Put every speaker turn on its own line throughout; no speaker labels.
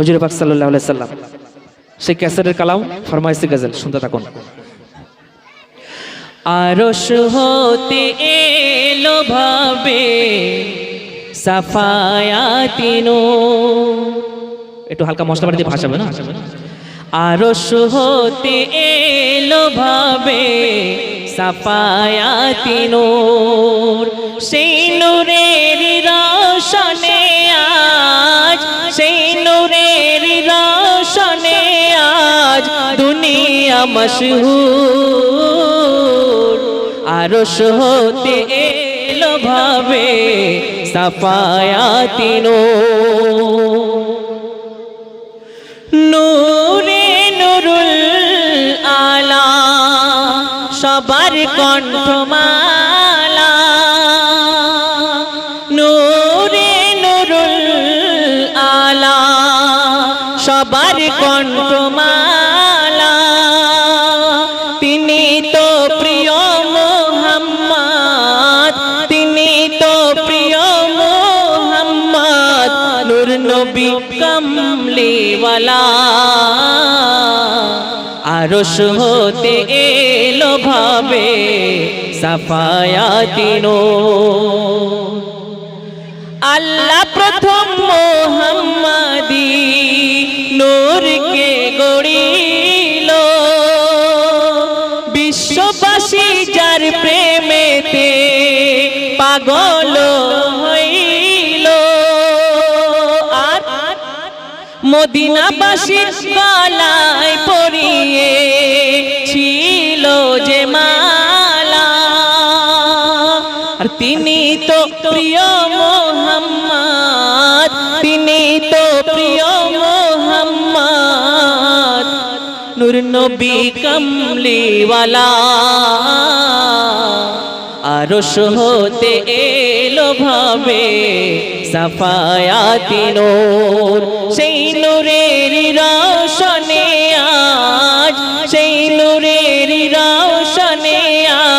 হজুর পাক সাল্লাহ সাল্লাম সেই ক্যাসেটের কালাম ফরমাইসি গজল শুনতে থাকুন। আরশ হতে এলো ভাবে সাফায়াতিনো। একটু হালকা মশলা বাড়িতে ভাসাবে না? আরশ হতে এলো ভাবে সাফায়াতিনোর। সেই নূরের রোশনে সেই নূরের রোশনে আজ দুনিয়া মশহুর। আরশ হতে এলো ভাবে সাফায়াতিনো নূরে। নুরুল আলা, সবার কণ্ঠমালা সবার কণ্ঠমালা। তিনি তো প্রিয় মোহাম্মদ, তিনি তো প্রিয় মোহাম্মদ, নূর নবী কমলিওয়ালা। আরশ হতে এলো ভাবে সাফায়াতিনো আল্লাহ প্রথম মোহাম্মদি নূরকে গড়িল? বিশ্ববাসী যার প্রেমেতে পাগল হইল। আর মদিনাবাসীর গলায় পরিয়ে ছিল যে মালা। আর তিনি নূর নবী কমলিওয়ালা আরশ হতে এলো ভাবে সাফায়াতি নূর। সেই নূরের রোশনে আজ, সেই নূরের রোশনে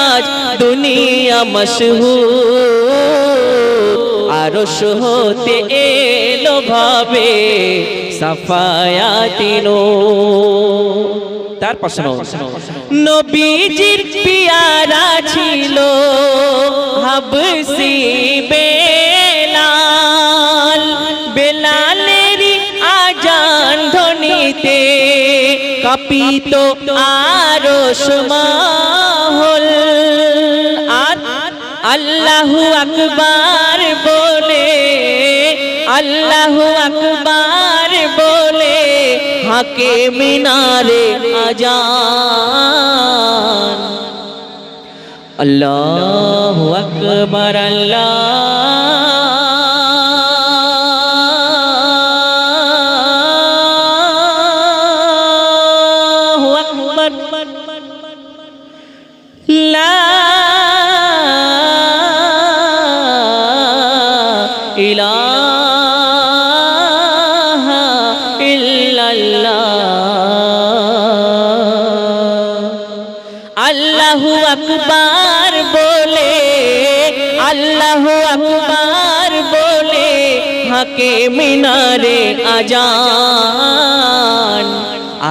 আজ দুনিয়া মশহুর। আরশ হতে এলো ভাবে সাফায়াতি নূর তার প্রশ্ন নবীজির পিয়ারা ছিল হাবসি বেলাল। বেলালেরই আজান ধ্বনিতে কাপিত আরশ মাহল। আল্লাহু আকবার বলে আল্লাহু আকবার বলে হাকে মিনারে আজান। আল্লাহু আকবার আল্লাহু আকবার। লা আল্লাহু আকবার বলে আল্লাহু আকবার বলে হাকে মিনারে আজান।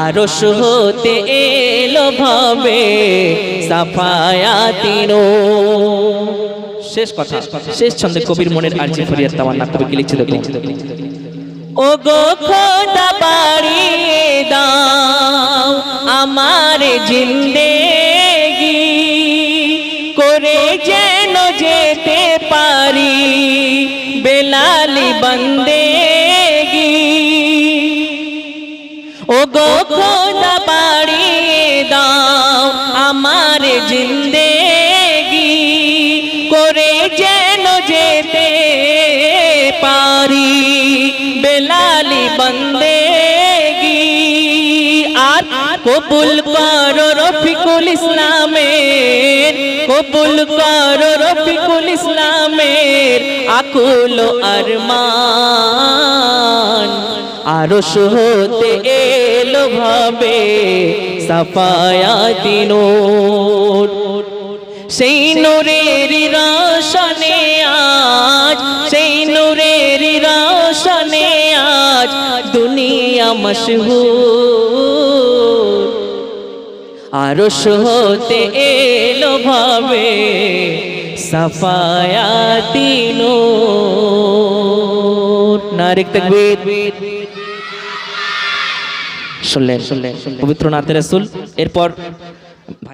আরশ হতে এলো ভাবে সাফায়াতিনো শেষ কথা শেষ ছন্দে কবির মনের আরজি ফরিয়াদ তামান্না কবি কি লিখছে দেখুন। ও গো খোদা বাড়িয়ে দাও আমার জিন্দেগি বেলালি বন্দেগি ও গো খোদা বাড়িয়ে দাও আমার জিন্দেগি, করে যেন যেতে পারি বেলালি বন্দেগি। আর কবুল করো রফিকুল ইসলামের, কবুল করো রফিকুল ইসলামের। আকুল আরমান। আরশ হতে এলো ভাবে সাফায়াতি নূর। সেই নূরের রোশনে আজ, সেই নূরের রোশনে আজ দুনিয়া মশহুর। আরশ হতে এলো ভাবে সাফায়াতি নূর নারিক তাকবীর শুনলেন পবিত্র নাতে রাসূল এরপর